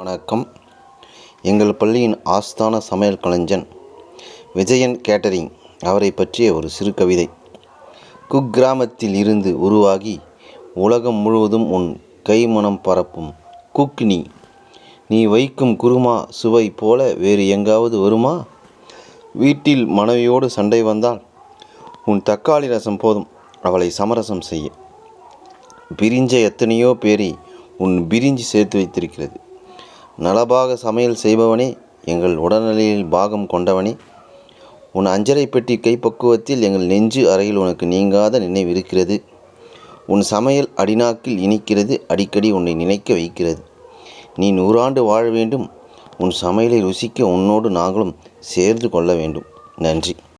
வணக்கம். எங்கள் பள்ளியின் ஆஸ்தான சமையல் கலைஞன் விஜயன் கேட்டரிங் அவரை பற்றிய ஒரு சிறு கவிதை. குக்கிராமத்தில் இருந்து உருவாகி உலகம் முழுவதும் உன் கைமணம் பரப்பும் குக் நீ நீ வைக்கும் குருமா சுவை போல வேறு எங்காவது வருமா? வீட்டில் மனைவியோடு சண்டை வந்தால் உன் தக்காளி ரசம் போதும் அவளை சமரசம் செய்ய. பிரிஞ்ச எத்தனையோ பேரை உன் பிரிஞ்சு சேர்த்து வைத்திருக்கிறது. நலபாக சமையல் செய்பவனே எங்கள் உடல்நிலையில் பாகம் கொண்டவனே. உன் அஞ்சரை பெட்டி கைப்பக்குவத்தில் எங்கள் நெஞ்சு அறையில் உனக்கு நீங்காத நினைவு இருக்கிறது உன் சமையல் அடிநாக்கில் இனிக்கிறது அடிக்கடி உன்னை நினைக்க வைக்கிறது. நீ நூறாண்டு வாழ வேண்டும். உன் சமையலை ருசிக்க உன்னோடு நாங்களும் சேர்ந்து கொள்ள வேண்டும். நன்றி.